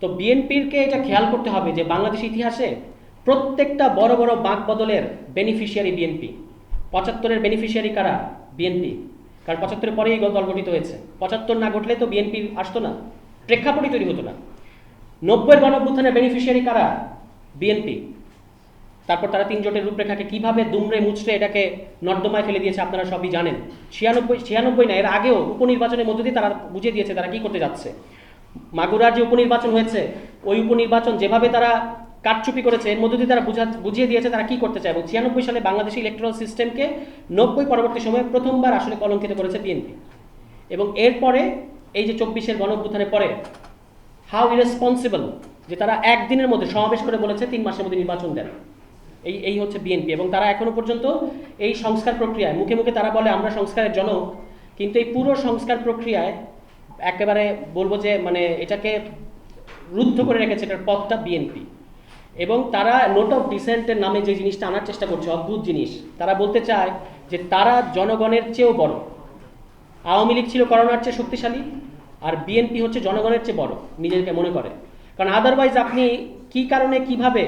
তো বিএনপিরকে এটা খেয়াল করতে হবে যে বাংলাদেশ ইতিহাসে প্রত্যেকটা বড় বড় বাঁক বদলের বেনিফিশিয়ারি বিএনপি পঁচাত্তরের বেনিফিশিয়ারি কারা? বিএনপি কারণ পঁচাত্তরের পরেই এই দল গঠিত হয়েছে। পঁচাত্তর না ঘটলে তো বিএনপি আসতো না। প্রেক্ষাপটই তৈরি হতো না। নব্বই গণভ্যুত্থানের বেনিফিশিয়ারি কারা? বিএনপি তারপর তারা তিন জোটের রূপরেখাকে কীভাবে দুমড়ে মুচড়ে এটাকে নর্দমায় ফেলে দিয়েছে আপনারা সবই জানেন। ছিয়ানব্বই ছিয়ানব্বই না, এর আগেও উপনির্বাচনের মধ্য দিয়ে তারা বুঝিয়ে দিয়েছে তারা কি করতে যাচ্ছে। মাগুরার যে উপনির্বাচন হয়েছে, ওই উপনির্বাচন যেভাবে তারা কাটচুপি করেছে, এর মধ্য দিয়ে তারা বুঝা, বুঝিয়ে দিয়েছে তারা কি করতে চায় এবং ছিয়ানব্বই সালে বাংলাদেশি ইলেকট্রাল সিস্টেমকে নব্বই পরবর্তী সময়ে প্রথমবার আসলে কলঙ্কিত করেছে বিএনপি এবং এরপরে এই যে চব্বিশের গণঅভ্যুত্থানের পরে হাউ ইরেসপন্সিবল যে তারা একদিনের মধ্যে সমাবেশ করে বলেছে, তিন মাসের মধ্যে নির্বাচন দেন। এই এই হচ্ছে বিএনপি এবং তারা এখনও পর্যন্ত এই সংস্কার প্রক্রিয়ায়, মুখে মুখে তারা বলে আমরা সংস্কারের জনক, কিন্তু এই পুরো সংস্কার প্রক্রিয়ায় একেবারে বলব যে মানে এটাকে রুদ্ধ করে রেখেছে এটার পথটা বিএনপি এবং তারা নোট অফ ডিসেন্টের নামে যে জিনিসটা আনার চেষ্টা করছে, অদ্ভুত জিনিস। তারা বলতে চায় যে, তারা জনগণের চেয়েও বড়। আওয়ামী লীগ ছিল করোনার চেয়ে শক্তিশালী, আর বিএনপি হচ্ছে জনগণের চেয়ে বড় নিজেকে মনে করে। কারণ আদারওয়াইজ আপনি কি কারণে, কীভাবে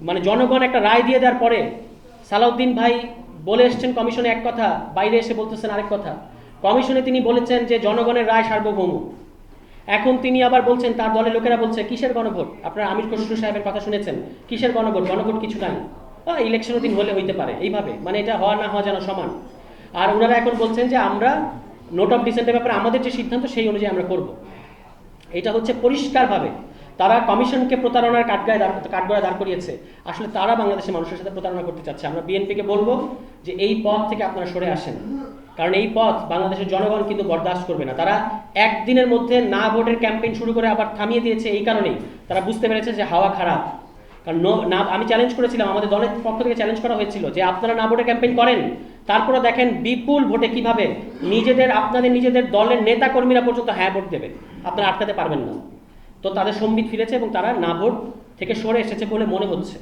মানে জনগণ একটা রায় দিয়ে দেওয়ার পরে সালাউদ্দিন ভাই বলে এসছেন কমিশনে এক কথা, বাইরে এসে বলতেছেন আরেক কথা। কমিশনে তিনি বলেছেন যে জনগণের রায় সার্বভৌম। এখন তিনি আবার বলছেন, তার দলের লোকেরা বলছে, কিসের গণভোট? আপনারা আমির খসরু সাহেবের কথা শুনেছেন, কিসের গণভোট? গণভোট কিছু নাই। ইলেকশনের দিন হলে হইতে পারে, এইভাবে। মানে এটা হওয়া না হওয়া যেন সমান। আর ওনারা এখন বলছেন যে আমরা নোট অফ ডিসেন্টের ব্যাপারে আমাদের যে সিদ্ধান্ত, সেই অনুযায়ী আমরা করব। এটা হচ্ছে পরিষ্কারভাবে তারা কমিশনকে প্রতারণার কাঠগায় দাঁড় কাঠগড়ায় দাঁড় করিয়েছে। আসলে তারা বাংলাদেশের মানুষের সাথে প্রতারণা করতে চাচ্ছে। আমরা বিএনপিকে বলব যে এই পথ থেকে আপনারা সরে আসেন। কারণ এই পথ বাংলাদেশের জনগণ কিন্তু বরদাস্ত করবে না। তারা একদিনের মধ্যে না ভোটের ক্যাম্পেইন শুরু করে আবার থামিয়ে দিয়েছে এই কারণেই। তারা বুঝতে পেরেছে যে হাওয়া খারাপ। কারণ না আমি চ্যালেঞ্জ করেছিলাম, আমাদের দলের পক্ষ থেকে চ্যালেঞ্জ করা হয়েছিল যে আপনারা না ভোটে ক্যাম্পেইন করেন। তারপরে দেখেন বিপুল ভোটে কীভাবে নিজেদের, আপনাদের নিজেদের দলের নেতা কর্মীরা পর্যন্ত হ্যাঁ ভোট দেবে। আপনারা আটকাতে পারবেন না। তো তাদের সম্বিত ফিরেছে এবং তারা না ভোট থেকে সরে এসেছে বলে মনে হচ্ছে।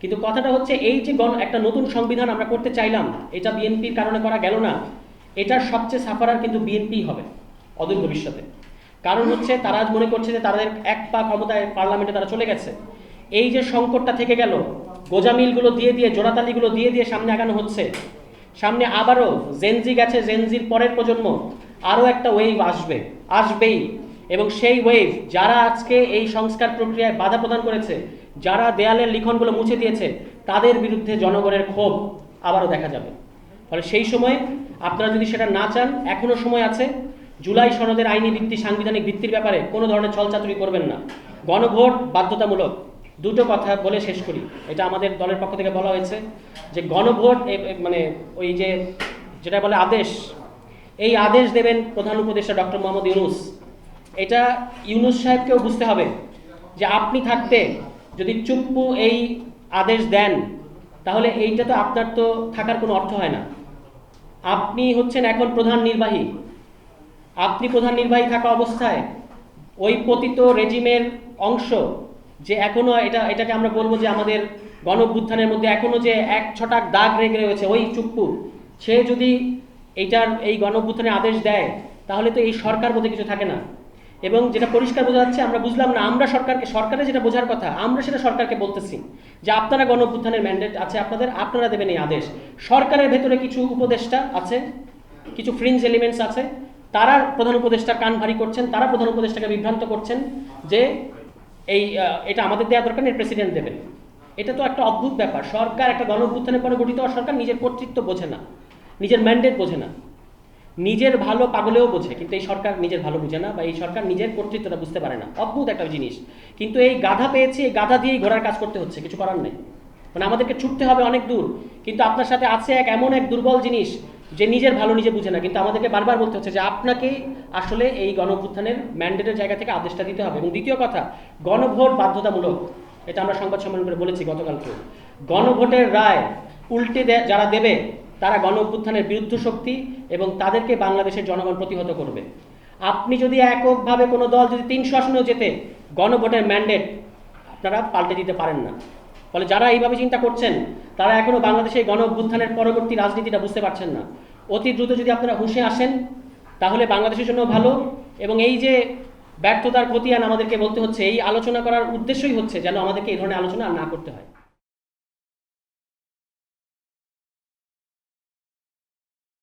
কিন্তু কথাটা হচ্ছে, এই যে গণ, একটা নতুন সংবিধান আমরা করতে চাইলাম, এটা বিএনপির কারণে করা গেল না, এটার সবচেয়ে সাফারার কিন্তু বিএনপি হবে অদূর ভবিষ্যতে। কারণ হচ্ছে, তারা আজ মনে করছে যে তাদের এক পা ক্ষমতায় পার্লামেন্টে তারা চলে গেছে। এই যে সংকটটা থেকে গেল গোজামিলগুলো দিয়ে দিয়ে, জোড়াতালিগুলো দিয়ে দিয়ে সামনে আগানো হচ্ছে, সামনে আবারও জেনজি গেছে, জেনজির পরের প্রজন্ম, আরও একটা ওয়েভ আসবে, আসবেই। এবং সেই ওয়েভ যারা আজকে এই সংস্কার প্রক্রিয়ায় বাধা প্রদান করেছে, যারা দেয়ালের লিখনগুলো মুছে দিয়েছে, তাদের বিরুদ্ধে জনগণের ক্ষোভ আবারও দেখা যাবে। ফলে সেই সময় আপনারা যদি সেটা না চান এখনও সময় আছে। জুলাই সনদের আইনি ভিত্তি, সাংবিধানিক ভিত্তির ব্যাপারে কোনো ধরনের ছলচাতুরি করবেন না। গণভোট বাধ্যতামূলক। দুটো কথা বলে শেষ করি। এটা আমাদের দলের পক্ষ থেকে বলা হয়েছে যে গণভোট মানে ওই যে যেটা বলে আদেশ, এই আদেশ দেবেন প্রধান উপদেষ্টা ডক্টর মোহাম্মদ ইউনুস। এটা ইউনুস সাহেবকেও বুঝতে হবে যে আপনি থাকতে যদি চুপ্পু এই আদেশ দেন, তাহলে এইটা তো আপনার তো থাকার কোনো অর্থ হয় না। আপনি হচ্ছেন এখন প্রধান নির্বাহী। আপনি প্রধান নির্বাহী থাকা অবস্থায় ওই পতিত রেজিমের অংশ যে এখনও এটা, এটাকে আমরা বলব যে আমাদের গণভ্যুত্থানের মধ্যে এখনও যে এক ছটাক দাগ রেগে রয়েছে ওই চুপ্পু, সে যদি এইটার, এই গণভ্যুত্থানের আদেশ দেয়, তাহলে তো এই সরকার বলতে কিছু থাকে না। এবং যেটা পরিষ্কার বোঝা যাচ্ছে, আমরা বুঝলাম না, আমরা সরকারকে সরকারের যেটা বোঝার কথা, আমরা সেটা সরকারকে বলতেছি যে আপনারা গণভ্যুত্থানের ম্যান্ডেট আছে আপনাদের, আপনারা দেবেন এই আদেশ। সরকারের ভেতরে কিছু উপদেষ্টা আছে, কিছু ফ্রিঞ্জ এলিমেন্টস আছে, তারা প্রধান উপদেষ্টা কান ভারী করছেন, তারা প্রধান উপদেষ্টাকে বিভ্রান্ত করছেন যে এই এটা আমাদের দেওয়া দরকার, এর প্রেসিডেন্ট দেবেন। এটা তো একটা অদ্ভুত ব্যাপার। সরকার একটা গণভ্যুত্থানের পরে গঠিত হওয়া সরকার নিজের কর্তৃত্ব বোঝে না, নিজের ম্যান্ডেট বোঝে না। নিজের ভালো পাগলেও বোঝে, কিন্তু এই সরকার নিজের ভালো বুঝে না বা এই সরকার নিজের কর্তৃত্বটা বুঝতে পারে না। অদ্ভুত একটা জিনিস। কিন্তু এই গাধা পেয়েছি, এই গাধা দিয়েই ঘোড়ার কাজ করতে হচ্ছে, কিছু করার নেই। মানে আমাদেরকে ছুটতে হবে অনেক দূর, কিন্তু আপনার সাথে আছে এক এমন এক দুর্বল জিনিস যে নিজের ভালো নিজে বুঝে না, কিন্তু আমাদেরকে বারবার বলতে হচ্ছে যে আপনাকেই আসলে এই গণভ্যুত্থানের ম্যান্ডেটের জায়গা থেকে আদেশটা দিতে হবে। এবং দ্বিতীয় কথা, গণভোট বাধ্যতামূলক, এটা আমরা সংবাদ সম্মেলন করে বলেছি গতকালকে গণভোটের রায় উল্টে যারা দেবে তারা গণ অভ্যুত্থানের বিরুদ্ধ শক্তি এবং তাদেরকে বাংলাদেশের জনগণ প্রতিহত করবে। আপনি যদি এককভাবে কোনো দল যদি তিনশো আসনেও যেতে গণভোটের ম্যান্ডেট আপনারা পাল্টে দিতে পারেন না। ফলে যারা এইভাবে চিন্তা করছেন, তারা এখনও বাংলাদেশে গণ অভ্যুত্থানের পরবর্তী রাজনীতিটা বুঝতে পারছেন না। অতি দ্রুত যদি আপনারা হুঁশে আসেন, তাহলে বাংলাদেশের জন্য ভালো এবং এই যে ব্যর্থতার খতিয়ান আমাদেরকে বলতে হচ্ছে, এই আলোচনা করার উদ্দেশ্যই হচ্ছে যেন আমাদেরকে এই ধরনের আলোচনা না করতে হয়।